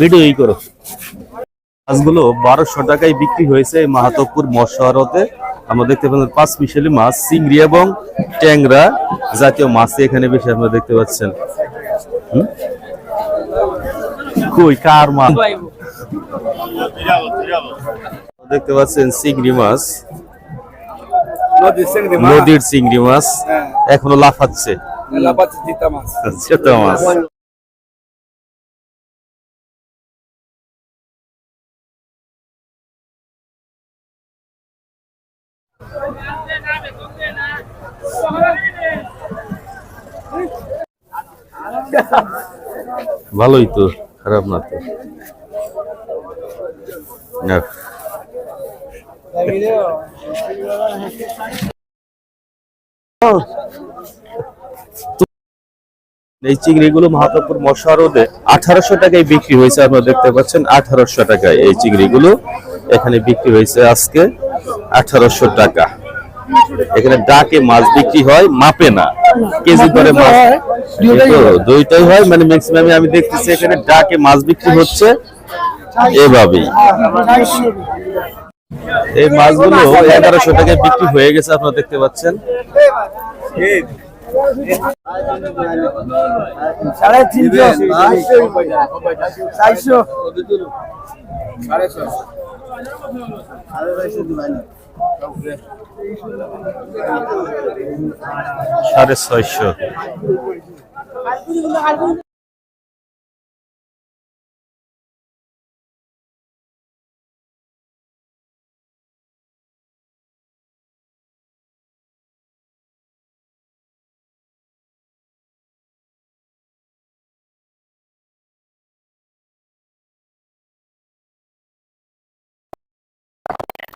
ভিডিওই করো। মাছগুলো বারোশো টাকায় বিক্রি হয়েছে এই মাহাতবপুর মশারতে আমরা দেখতে পাচ্ছেন পাঁচ মিশালি মাছ চিংড়ি এবং ট্যাংরা জাতীয় মাছ এখানে বেশি আপনারা দেখতে পাচ্ছেন। হুম? কই কার মাছ? দেখতে পাচ্ছেন চিংড়ি মাছ। নদীর চিংড়ি মাছ। হ্যাঁ। এখনও লাফাচ্ছে। জিতা মাছ। ভালোই তো খারাপ না তো যাক। এই চিংড়িগুলো মাহাতাপুর মশা রোদে আঠারোশো টাকায় বিক্রি হয়েছে আপনারা দেখতে পাচ্ছেন আঠারোশো টাকায় এই চিংড়িগুলো এখানে বিক্রি হয়েছে আজকে আঠারোশো টাকা। এখানে ডাকে মাছ বিক্রি হয় মাপে না কেজি করে মাছ দুইটাই হয়। মানে ম্যাক্সিমাম আমি দেখতেছি এখানে ডাকে মাছ বিক্রি হচ্ছে এভাবেই। এই মাছগুলো এগারোশো টাকায় বিক্রি হয়ে গেছে আপনারা দেখতে পাচ্ছেন। সাড়ে তিনশো চারশো সাড়ে ছয়শো।